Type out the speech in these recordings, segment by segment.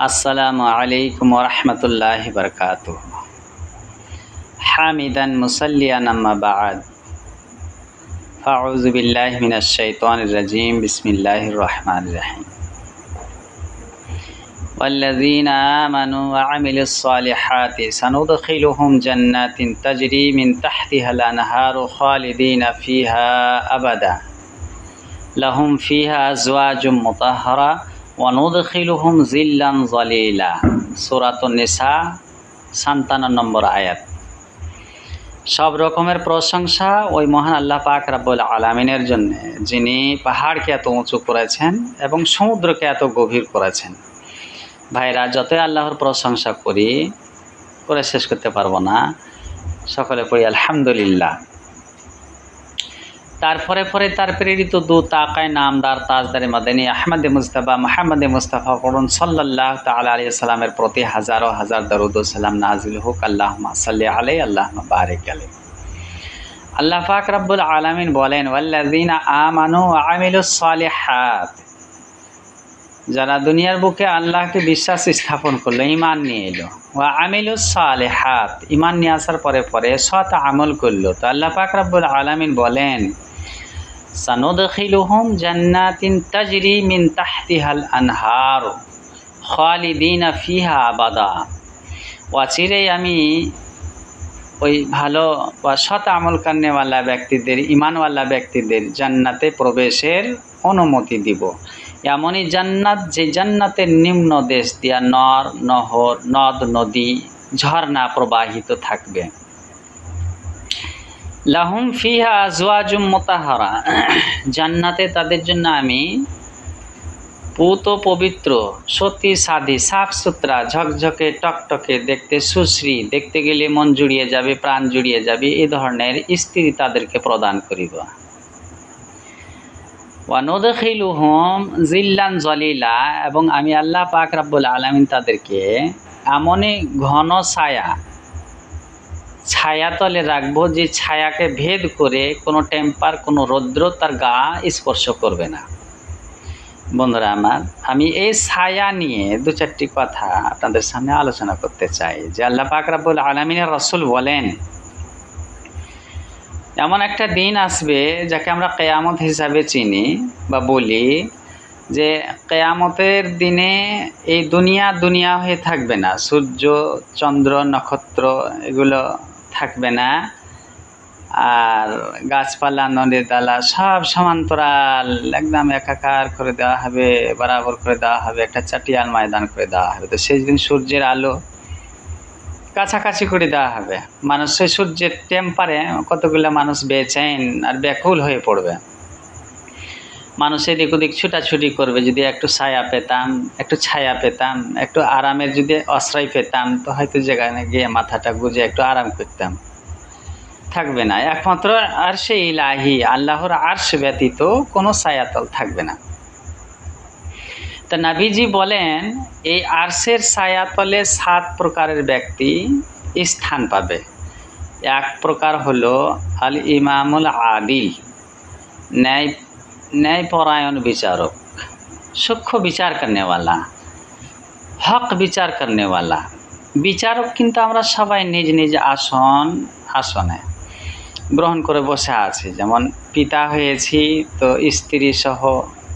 السلام عليكم ورحمة الله وبركاته. حامدا مصليا أما بعد. فأعوذ بالله من الشيطان الرجيم. بسم الله الرحمن الرحيم. والذين آمنوا وعملوا الصالحات سندخلهم جنات تجري من تحتها الأنهار خالدين فيها ابدا. لهم فيها أزواج مطهرة সান্তান্ন নম্বর আয়াত। সব রকমের প্রশংসা ওই মহান আল্লাহ পাক রাব্বুল আলামিনের জন্য, যিনি পাহাড়কে এত উঁচু করেছেন এবং সমুদ্রকে এত গভীর করেছেন। ভাইরা, যতই আল্লাহর প্রশংসা করি, করে শেষ করতে পারব না। সকলে পড়ি, আলহামদুলিল্লাহ। তারপরে পরে তার প্রেরিত দু তাকায় নামদার তাজদারে মাদানী আহমদে মুস্তাফা মাহমদে মুস্তাফা করুন সাল্লাহ তালা আলিয়া সাল্লামের প্রতি হাজারো হাজার সালাম নাজিল হুক। আল্লাহ সাল্লি আলাই আল্লাহ বারেক আলাই আল্লাহ পাক রাব্বুল আলামিন বলেন, ওয়াল্লাযিনা আমানু ওয়া আমিলুস যারা দুনিয়ার বুকে আল্লাহকে বিশ্বাস স্থাপন করল ইমান নিয়ে এলো। ওয়া আমিলুস সালিহাত ইমান নিয়ে আসার পরে পরে সৎ আমল করল। তো আল্লাহ পাক রাব্বুল আলামিন বলেন সানুদখিলুহুম জান্নাতিন তাজরি মিন তাহতিহাল আনহার খালিদিনা ফিহা আবাদা। ওয়াচিরেই আমি ওই ভালো বা সৎ আমল কান্নেওয়ালা ব্যক্তিদের ইমানওয়ালা ব্যক্তিদের জান্নাতে প্রবেশের অনুমতি দিব। এমনই জান্নাত, যে জান্নাতের নিম্ন দেশ দিয়া নর, নহর, নদ, নদী, ঝর্ণা প্রবাহিত থাকবে। লাহুম ফিহা আজওয়াজুম মোতাহারা। জান্নাতে তাদের জন্য আমি পুত পবিত্র, সতী সাধি সাফ সুতরা, ঝকঝকে, টকটকে, দেখতে সুশ্রী, দেখতে গেলে মন জুড়িয়ে যাবে, প্রাণ জুড়িয়ে যাবে, এ ধরনের স্ত্রী তাদেরকে প্রদান করিব। ওয়ানুদখিলুহুম জিল্লান জলিলা, এবং আমি আল্লাহ পাক রাব্বুল আলামিন তাদেরকে এমনই ঘন ছায়া ছায়া তলে রাখব যে ছায়াকে ভেদ করে কোনো টেম্পার, কোনো রৌদ্র তার গা স্পর্শ করবে না। বন্ধুরা আমার, আমি এই ছায়া নিয়ে দু চারটি কথা আপনাদের সামনে আলোচনা করতে চাই। যে আল্লাহ পাক রাব্বুল আলমিনের রসুল বলেন, এমন একটা দিন আসবে যাকে আমরা কেয়ামত হিসাবে চিনি বা বলি যে কেয়ামতের দিনে এই দুনিয়া দুনিয়া হয়ে থাকবে না। সূর্য, চন্দ্র, নক্ষত্র এগুলো থাকবে না। আর গাছপালা, নদীর দালা সব সমান্তরাল, একদম একাকার করে দেওয়া হবে, বরাবর করে দেওয়া হবে, একটা চাটিয়াল ময়দান করে দেওয়া হবে। তো সেই দিন সূর্যের আলো কাছাকাছি করে দেওয়া হবে। মানুষ সেই সূর্যের টেম্পারে কতগুলো মানুষ বেচেন আর ব্যাকুল হয়ে পড়বে। মানুষ এদিক ওদিক ছুটাছুটি করবে, যদি একটু ছায়া পেতাম, একটু ছায়া পেতাম, একটু আরামের যদি আশ্রয় পেতাম, তো হয়তো যেখানে গিয়ে মাথাটা গুজে একটু আরাম করতাম। থাকবে না। একমাত্র আর সে ইলাহি, আল্লাহর আর্শ ব্যতীত কোনো ছায়াতল থাকবে না। তা নাভিজি বলেন, এই আর্শের ছায়াতলে সাত প্রকারের ব্যক্তি স্থান পাবে। এক প্রকার হলো আল ইমামুল আদিল ন্যায় न्यायपरायण विचारक সূক্ষ্ম বিচার করনেওয়ালা হক বিচার করনেওয়ালা বিচারক কিন্তু আমরা সবাই নিজ নিজ আসন আসনে গ্রহণ করে বসে আছি যেমন পিতা হয়েছি তো স্ত্রী সহ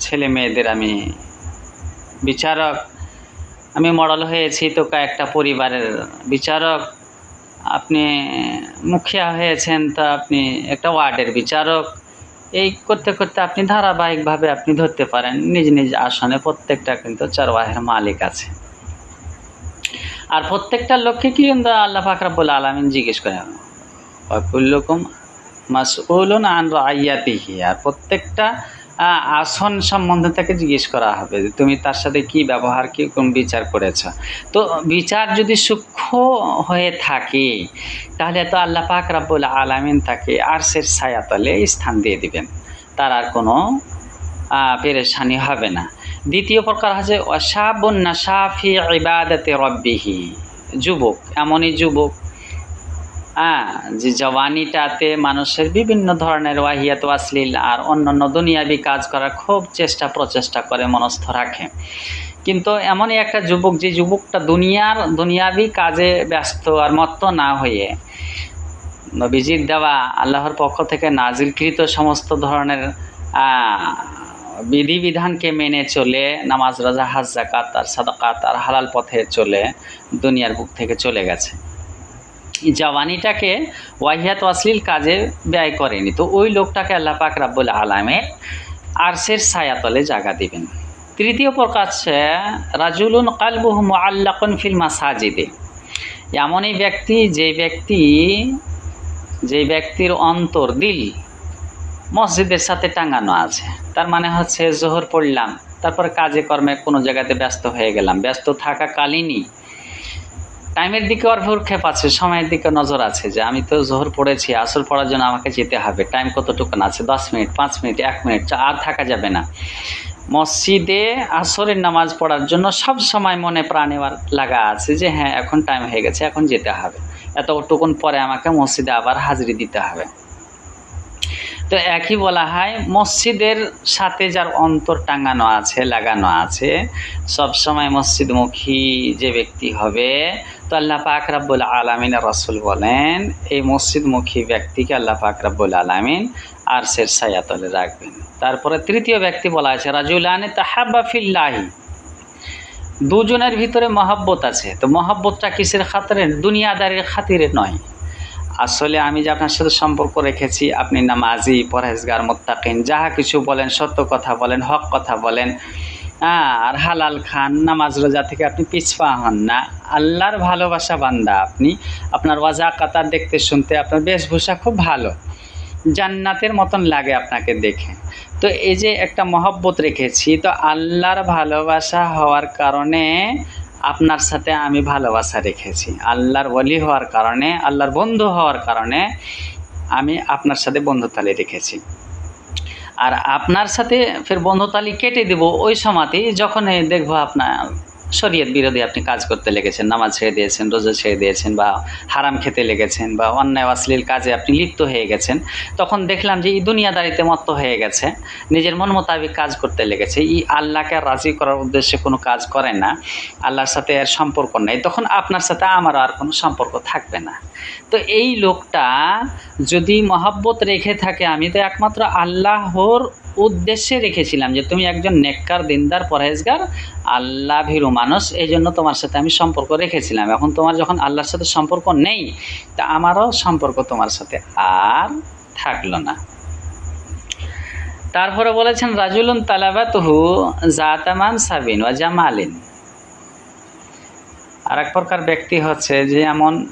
ছেলে মেয়েদের আমি বিচারক আমি মডেল হয়েছি তো কয়েকটা পরিবারের বিচারক আপনি মুখিয়া হয়েছেন তো আপনি একটা ওয়ার্ডের বিচারক এই করতে করতে আপনি ধারাবাহিকভাবে আপনি ধরতে পারেন। নিজ নিজ আসনে প্রত্যেকটা কিন্তু চারওয়াহের মালিক আছে। আর প্রত্যেকটা লোককে কি কিন্তু আল্লাহ বলে আলামিন জিজ্ঞেস করেন অকুল্লকুম মাসউলুন আন রাইয়াতিহি। আর প্রত্যেকটা আসন সম্বন্ধে তাকে জিজ্ঞেস করা হবে যে তুমি তার সাথে কি ব্যবহার, কি কোন বিচার করেছ। তো বিচার যদি সূক্ষ্ম হয়ে থাকে, তাহলে তো আল্লাহ পাক রাব্বুল আলামিন তাকে আরশের ছায়াতলে স্থান দিয়ে দিবেন। তার আর কোনো পেরেশানি হবে না। দ্বিতীয় প্রকার হচ্ছে অসাবন্না সাফি ইবাদতে রব্বিহি। যুবক, এমনই যুবক হ্যাঁ যে জওয়ানিটাতে মানুষের বিভিন্ন ধরনের ওয়াহিয়াত অশ্লীল আর অন্যান্য দুনিয়াবি কাজ করার খুব চেষ্টা প্রচেষ্টা করে মনস্থ রাখে। কিন্তু এমনই একটা যুবক, যে যুবকটা দুনিয়ার, দুনিয়াবি কাজে ব্যস্ত আর মত্ত না হয়ে নবীজির দেওয়া আল্লাহর পক্ষ থেকে নাজিলকৃত সমস্ত ধরনের বিধিবিধানকে মেনে চলে, নামাজ, রাজা, হাজ জাকাত আর সাদাকাত, আর হালাল পথে চলে, দুনিয়ার বুক থেকে চলে গেছে। জওয়ানিটাকে ওয়াহিয়াত অশ্লীল কাজে ব্যয় করেনি। তো ওই লোকটাকে আল্লাহ পাক রাব্বুল আলামে আরশের ছায়াতলে জায়গা দিবেন। তৃতীয় প্রকাশ রাজুলুন কালবুহ মুআল্লাকুন ফিল মাসাজিদে। এমনই ব্যক্তি, যে ব্যক্তি, যে ব্যক্তির অন্তর, দিল মসজিদের সাথে টাঙানো আছে। তার মানে হচ্ছে, জোহর পড়লাম, তারপর কাজে কর্মে কোনো জায়গাতে ব্যস্ত হয়ে গেলাম। ব্যস্ত থাকাকালীনই টাইমের দিকে ওর ভূক্ষেপ আছে, সময়ের দিকে নজর আছে যে আমি তো জোহর পড়েছি, আসর পড়ার জন্য আমাকে যেতে হবে। টাইম কতটুকু আছে? দশ মিনিট, পাঁচ মিনিট, এক মিনিট আর থাকা যাবে না। মসজিদে আসরের নামাজ পড়ার জন্য সব সময় মনে প্রাণে লাগা আছে যে হ্যাঁ এখন টাইম হয়ে গেছে, এখন যেতে হবে। এতটুকুন পরে আমাকে মসজিদে আবার হাজিরি দিতে হবে। তো একই বলা হয়, মসজিদের সাথে যার অন্তর টাঙানো আছে, লাগানো আছে, সব সময় মসজিদমুখী যে ব্যক্তি হবে, তো আল্লাহ পাক রাব্বুল আলামিন রাসূল বলেন, এই মসজিদমুখী ব্যক্তিকে আল্লাহ পাক রাব্বুল আলামিন আর সের ছায়াতলে রাখবেন। তারপরে তৃতীয় ব্যক্তি বলা আছে রাজুলানে তাহাব্বা ফিল্লাহি। দুজনের ভিতরে মহব্বত আছে। তো মহাব্বতটা কিসের খাতিরে? দুনিয়াদারির খাতিরে নয়। আসলে আমি যে আপনার সাথে সম্পর্ক রেখেছি আপনি নামাজি পরহেজগার মোত্তাকিন যাহা কিছু বলেন সত্য কথা বলেন হক কথা বলেন হ্যাঁ, আর হালাল খান নামাজ রোজা থেকে আপনি পিছপা হন না। আল্লাহর ভালোবাসা বান্দা আপনি। আপনার ওয়াজা কাতার দেখতে শুনতে আপনার বেশভূষা খুব ভালো। জান্নাতের মতন লাগে আপনাকে দেখে। তো এই যে একটা মহব্বত রেখেছি তো আল্লাহর ভালোবাসা হওয়ার কারণে আপনার সাথে আমি ভালোবাসা রেখেছি। আল্লাহর ওলি হওয়ার কারণে, আল্লাহর বন্ধু হওয়ার কারণে আমি আপনার সাথে বন্ধুতালি রেখেছি। আর আপনার সাথে ফের বন্ধুতালি কেটে দেব ওই সময়তেই যখন দেখব আপনার শরীয়ত বিরোধী আপনি কাজ করতে লেগেছেন, নামাজ ছেড়ে দিয়েছেন, রোজা ছেড়ে দিয়েছেন বা হারাম খেতে লেগেছেন বা অন্যায় অশ্লীল কাজে আপনি লিপ্ত হয়ে গেছেন, তখন দেখলাম যে এই দুনিয়াদারিতে মত্ত হয়ে গেছে, নিজের মন মোতাবেক কাজ করতে লেগেছে ই আল্লাহকে রাজি করার উদ্দেশ্যে কোনো কাজ করে না, আল্লাহর সাথে এর সম্পর্ক নেই, তখন আপনার সাথে আমার আর কোনো সম্পর্ক থাকবে না। তো এই লোকটা যদি মহাব্বত রেখে থাকে, আমি তো একমাত্র আল্লাহর উদ্দেশ্যে রেখেছিলাম যে তুমি একজন নেককার, দিনদার, পরহেজগার আল্লাহ ভীরু মানুষ। এই জন্য তোমার সাথে আমি সম্পর্ক রেখেছিলাম। এখন তোমার যখন আল্লাহর সাথে সম্পর্ক নেই, তা আমারও সম্পর্ক তোমার সাথে আর থাকল না। তারপরে বলেছেন, রাজুলুন তালাবাতহু জাতামান সাবিন ওয়া জামালিন। আর এক প্রকার ব্যক্তি হচ্ছে যে এমন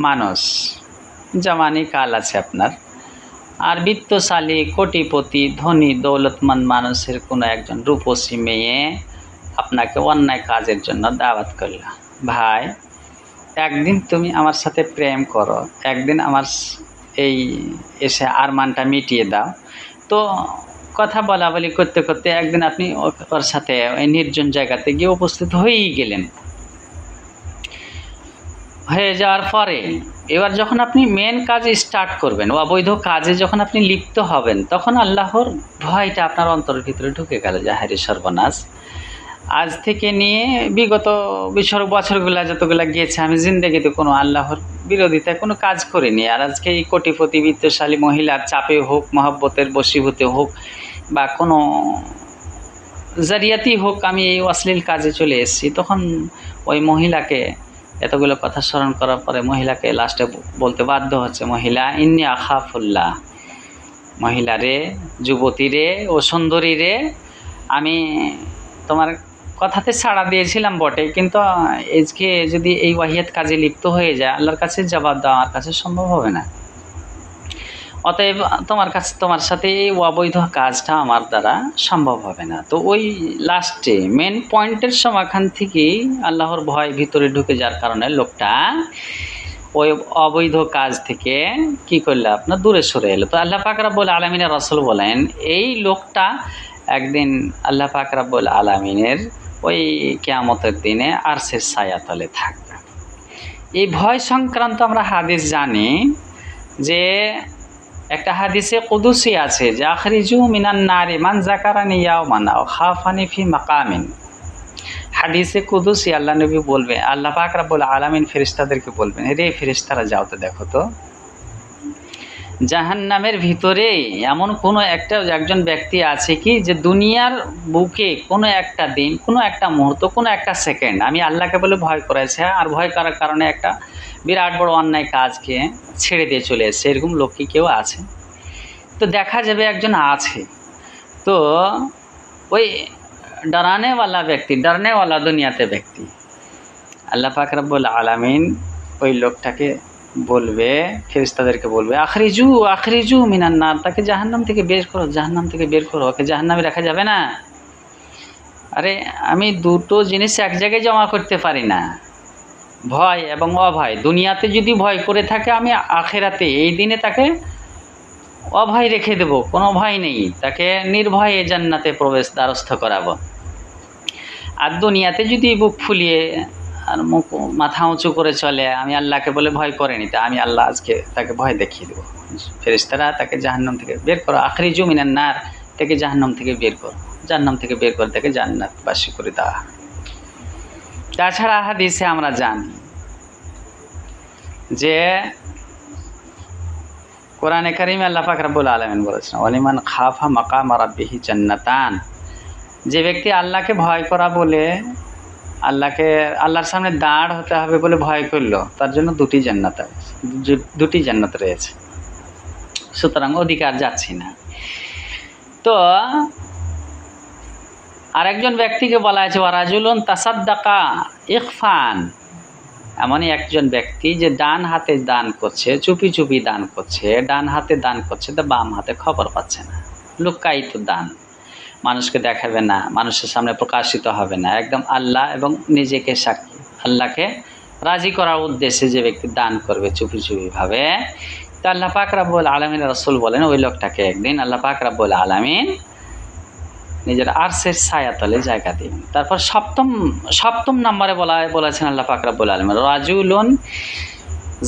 মানুষ, জামানি কাল আছে আপনার। আর বিত্তশালী কোটিপতি, ধনী, দৌলতমন্দ মানুষের কোনো একজন রূপসী মেয়ে আপনাকে অন্যায় কাজের জন্য দাওয়াত করল। ভাই, একদিন তুমি আমার সাথে প্রেম করো, একদিন আমার এই, এসে আরমানটা মিটিয়ে দাও। তো কথা বলা বলি করতে করতে একদিন আপনি ওর সাথে ওই নির্জন জায়গাতে গিয়ে উপস্থিত হয়েই গেলেন। হয়ে যাওয়ার পরে এবার যখন আপনি মেন কাজ স্টার্ট করবেন, অবৈধ কাজে যখন আপনি লিপ্ত হবেন, তখন আল্লাহর ভয়টা আপনার অন্তরের ভিতরে ঢুকে গেল যে সর্বনাশ। আজ থেকে নিয়ে বিগত বছর বছরগুলো যতগুলো গিয়েছে, আমি জিন্দগিতে কোনো আল্লাহর বিরোধিতায় কোনো কাজ করিনি। আর আজকে এই কোটিপতি, বিত্তশালী মহিলার চাপে হোক, মহব্বতের বশীভূতে হোক, বা কোনো জারিয়াতি হোক, আমি এই অশ্লীল কাজে চলে এসেছি। তখন ওই মহিলাকে এতগুলো কথা স্মরণ করার পরে মহিলাকে লাস্টে বলতে বাধ্য হচ্ছে, মহিলা, ইন্নি আখাফুল্লাহ। মহিলা রে, যুবতী রে ও সুন্দরী রে, আমি তোমার কথাতে সাড়া দিয়েছিলাম বটে, কিন্তু আজকে যদি এই ওয়াহিয়াত কাজে লিপ্ত হয়ে যায়, আল্লাহর কাছে জবাব দেওয়া আমার কাছে সম্ভব হবে না। অতএব তোমার কাছে, তোমার সাথে এই অবৈধ কাজটা আমার দ্বারা সম্ভব হবে না। তো ওই লাস্টে মেন পয়েন্টের সমাখান থেকেই আল্লাহর ভয় ভিতরে ঢুকে যাওয়ার কারণে লোকটা ওই অবৈধ কাজ থেকে কি করলে? আপনার দূরে সরে এলো। তো আল্লাহ পাক রাব্বুল আলমিনের রসল বলেন, এই লোকটা একদিন আল্লাহ পাক রাব্বুল আলমিনের ওই কেয়ামতের দিনে আরশের ছায়াতলে থাকবে। এই ভয় সংক্রান্ত আমরা হাদিস জানি যে একটা হাদিসে কুদুসি আছে যে, আখরিজু মিনান নারি মান জাকারানি ইয়াও মানাও খাফানি ফি মাকামিন। হাদিসে কুদুসি আল্লাহ নবী বলবে আল্লাহ পাক রাব্বুল আলামিন ফেরিস্তাদেরকে বলবেন রে ফেরিস্তারা যাও তো দেখো তো। জাহান্নামের ভিতরে এমন কোনো একটা, একজন ব্যক্তি আছে কি যে, দুনিয়ার বুকে কোনো একটা দিন, কোনো একটা মুহূর্ত, কোনো একটা সেকেন্ড আমি আল্লাহকে বলে ভয় করেছে আর ভয় করার কারণে একটা বিরাট বড় অন্যায় কাজকে ছেড়ে দিয়ে চলে এসছে। এরকম লোক কি কেউ আছে? তো দেখা যাবে একজন আছে। তো ওই ডরানেওয়ালা ব্যক্তি, ডরনেওয়ালা দুনিয়াতে ব্যক্তি। আল্লাহ পাক রব্বুল আলামিন ওই লোকটাকে বলবে, ফেরেশতাদেরকে বলবে, আখরিজু আখরিজু মিনান্নার তাকে জাহান্নাম থেকে বের করো, জাহান্নাম থেকে বের করো। ওকে জাহান্নামে রাখা যাবে না। আরে, আমি দুটো জিনিস এক জায়গায় জমা করতে পারি না। ভয় এবং অভয়। দুনিয়াতে যদি ভয় করে থাকে, আমি আখেরাতে এই দিনে তাকে অভয় রেখে দেব, কোনো ভয় নেই। তাকে নির্ভয়ে জান্নাতে প্রবেশ দ্বারস্থ করাবো। আর দুনিয়াতে যদি বুক ফুলিয়ে আর মুখ মাথা উঁচু করে চলে, আমি আল্লাহকে বলে ভয় করেনি তা আমি আল্লাহ আজকে তাকে ভয় দেখিয়ে দেবো। ফেরিস্তারা তাকে জাহান্নাম থেকে বের করো। আখরি জমিনার নার তাকে জাহান্নাম থেকে বের করো। জাহান্নাম থেকে বের করে তাকে জান্নাতবাসী করে দেওয়া তাছাড়া হাদিসে আমরা জানি যে কোরআনে কারিমে আল্লাহ পাক রাব্বুল আলামিন বলেছেন অলিমান খাফা মাকাম রাব্বিহি জান্নাতান। যে ব্যক্তি আল্লাহকে ভয় করা বলে আল্লাহকে, আল্লাহর সামনে দাঁড় হতে হবে বলে ভয় করল, তার জন্য দুটি জান্নাত দুটি জান্নাত রয়েছে। সুতরাং অধিকার যাচ্ছি না। তো আরেকজন ব্যক্তিকে বলা হয়েছে ওয়ারাজুলুন তাসাদ্দাকা ইকফান এমনই একজন ব্যক্তি যে ডান হাতে দান করছে, চুপি চুপি দান করছে, ডান হাতে দান করছে, তো বাম হাতে খবর পাচ্ছে না। লুকায়িত দান। মানুষকে দেখাবে না, মানুষের সামনে প্রকাশিত হবে না। একদম আল্লাহ এবং নিজেকে সাক্ষী। আল্লাহকে রাজি করার উদ্দেশ্যে যে ব্যক্তি দান করবে চুপি চুপিভাবে তা আল্লাহ পাক রাব্বুল আলমিন রসুল বলেন, ওই লোকটাকে একদিন আল্লাহ পাক রাব্বুল আলমিন নিজের আরশের ছায়াতলে জায়গা দিন। তারপর সপ্তম সপ্তম নম্বরে বলা, বলেছেন আল্লাহ পাক রাব্বুল আলমিন, রাজুলুন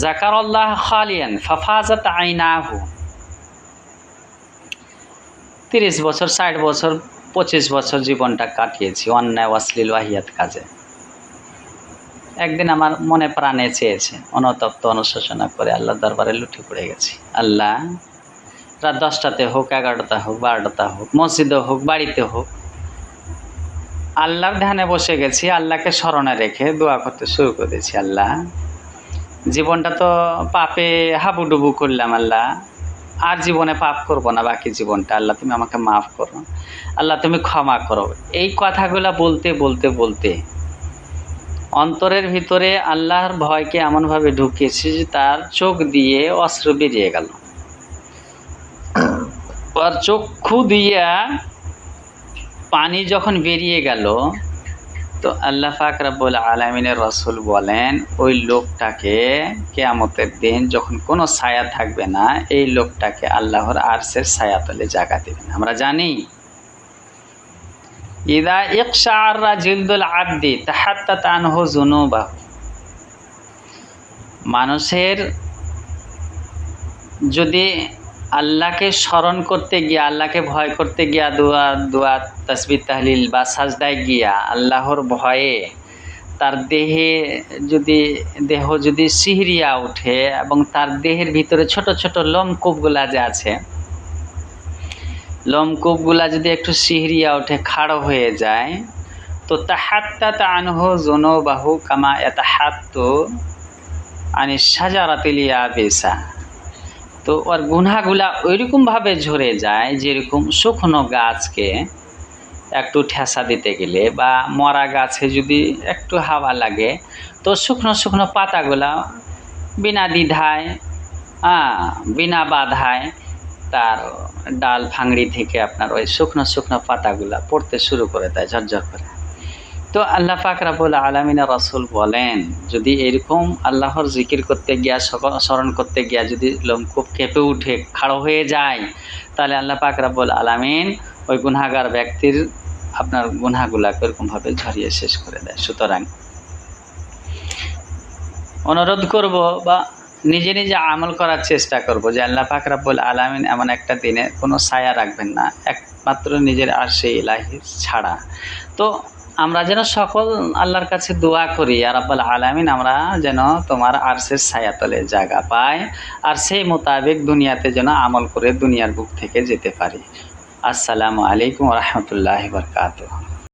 জাকারল্লাহ খালিয়ান ফাফাজাত আইনাহু। তিরিশ বছর, ষাট বছর, পঁচিশ বছর জীবনটা কাটিয়েছি, অন্যায় অশ্লীল ওয়াহিয়াত কাজে। একদিন আমার মনে প্রাণে চেয়েছে, অনতপ্ত অনুশোচনা করে আল্লাহ দরবারে লুঠে পড়ে গেছি। আল্লাহ রাত দশটাতে হোক, এগারোটা হোক বারোটাতে হোক, মসজিদে হোক, বাড়িতে হোক, আল্লাহর ধ্যানে বসে গেছি, আল্লাহকে স্মরণে রেখে দোয়া করতে শুরু করে দিয়েছি আল্লাহ। জীবনটা তো পাপে হাবুডুবু করলাম, আল্লাহ। আর জীবনে পাপ করব না, বাকি জীবনটা। আল্লাহ, তুমি আমাকে মাফ করো। আল্লাহ, তুমি ক্ষমা করো। এই কথাগুলো বলতে বলতে বলতে অন্তরের ভিতরে আল্লাহর ভয়কে এমনভাবে ঢুকিয়েছি যে তার চোখ দিয়ে অস্ত্র বেরিয়ে গেল। আর চক্ষু দিয়া পানি যখন বেরিয়ে গেল, তো আল্লাহ পাক রাব্বুল আলমিনের রসুল বলেন, ওই লোকটাকে কেয়ামতের দিন যখন কোনো ছায়া থাকবে না, এই লোকটাকে আল্লাহর আরশের ছায়া তলে জায়গা দেবেন। আমরা জানি, ইদা ইকশাআররা জিলদুল আব্দি তাহাত্তাত আনহু যুনুবাহু। মানুষের যদি আল্লাহকে স্মরণ করতে গিয়া, আল্লাহকে ভয় করতে গিয়া দোয়া দোয়া তসবির তাহলিল বা সাজদায় গিয়া আল্লাহর ভয়ে তার দেহে যদি, দেহ যদি সিহরিয়া ওঠে এবং তার দেহের ভিতরে ছোট ছোট লোমকূপগুলা যে আছে লোমকূপগুলা যদি একটু সিহরিয়া ওঠে, খাড়ো হয়ে যায়, তো তাহাত্তা আনহু জনো বাহু কামা এত হাত তো আনি সাজারাতিলিয়া বেসা তো ওর গুনাগুলা ওইরকমভাবে ঝরে যায় যেরকম শুকনো গাছকে একটু ঠেসা দিতে গেলে বা মরা গাছে যদি একটু হাওয়া লাগে, তো শুকনো শুকনো পাতাগুলা বিনা দ্বিধায় হ্যাঁ বিনা বাধায় তার ডাল ফাংড়ি থেকে আপনার ওই শুকনো শুকনো পাতাগুলা পড়তে শুরু করে দেয় ঝরঝর করে। তো আল্লাহ পাক রাবুল আলমিনা রসুল বলেন, যদি এরকম আল্লাহর জিকির করতে গিয়া স্মরণ করতে গিয়া যদি লোমকূপ কেঁপে উঠে, খাড়ো হয়ে যায়, তাহলে আল্লাহ পাক রাবুল আলমিন ওই গুনাগার ব্যক্তির আপনার গুনাগুলাকে এরকমভাবে ঝরিয়ে শেষ করে দেয়। সুতরাং অনুরোধ করব বা নিজে নিজে আমল করার চেষ্টা করব যে আল্লাহ পাক রাব্বুল আলামিন এমন একটা দিনে কোনো ছায়া রাখবেন না, একমাত্র নিজের আর সেই ইলাহি ছাড়া। তো আমরা যেন সকল আল্লাহর কাছে দোয়া করি আর আব্বাল আলামিন, আমরা যেন তোমার আরশের ছায়াতলে জায়গা পাই আর সেই মোতাবেক দুনিয়াতে যেন আমল করে দুনিয়ার বুক থেকে যেতে পারি। আসসালামু আলাইকুম রহমতুল্লাহ বরকাত